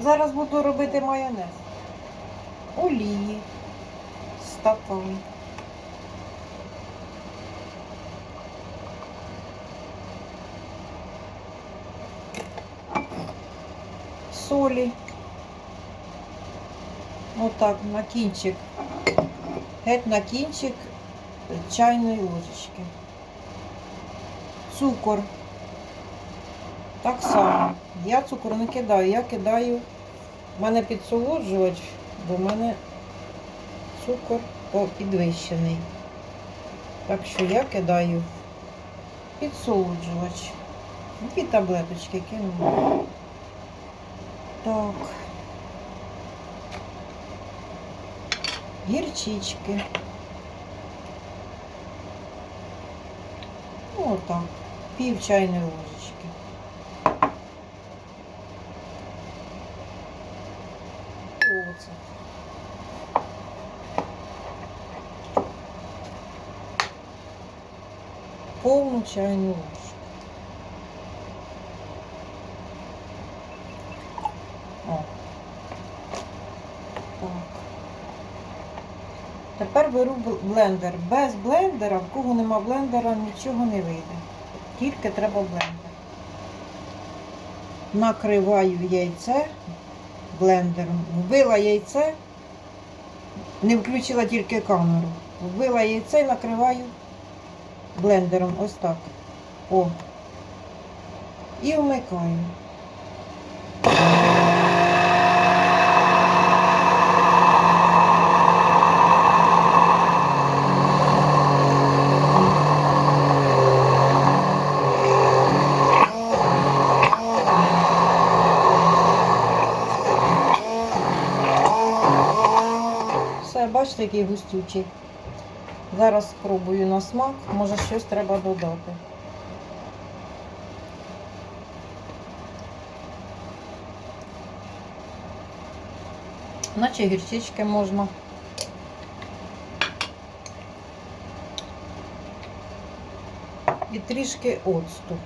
Зараз буду робити майонез. Олії. Стакан. Солі. Отак, на кінчик. Геть на кінчик чайної ложечки. Цукор. Так само. Я цукор не кидаю, я кидаю. У мене підсолоджувач, бо в мене цукор підвищений. Так що я кидаю підсолоджувач. Дві таблеточки кину. Так. Гірчички. Ну, отак. Пів чайної ложечки. Оце. Повну чайну ложку. Тепер беру блендер. Без блендера, в кого нема блендера, нічого не вийде. Тільки треба блендер. Накриваю яйце блендером. Вбила яйце, не включила тільки камеру. Вбила яйце і накриваю блендером. Ось так. О. І вмикаю. Все, бачите, який густючий. Зараз спробую на смак, може щось треба додати. Наче гірчички можна. І трішки оцту.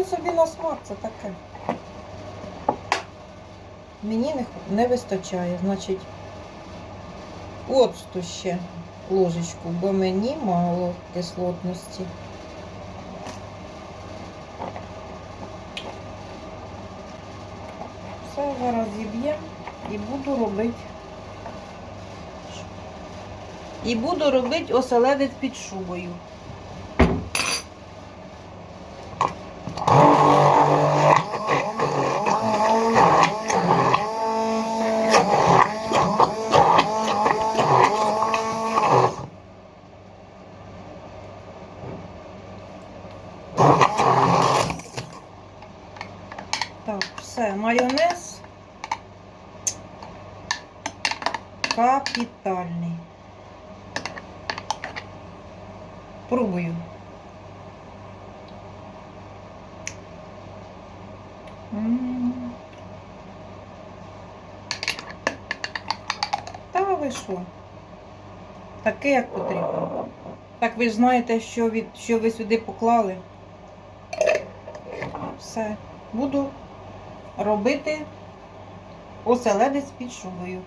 Кожен собі на смак, це таке. Мені не, не вистачає, значить, оцту ще ложечку, бо мені мало кислотності. Все зараз зіб'ємо і буду робити. І буду робити оселедець під шубою. Так, все, майонез капітальний. Пробую. Та ви що? Таке, як потрібно. Так ви ж знаєте, що, від, що ви сюди поклали. Все. Буду робити оселедець під шубою.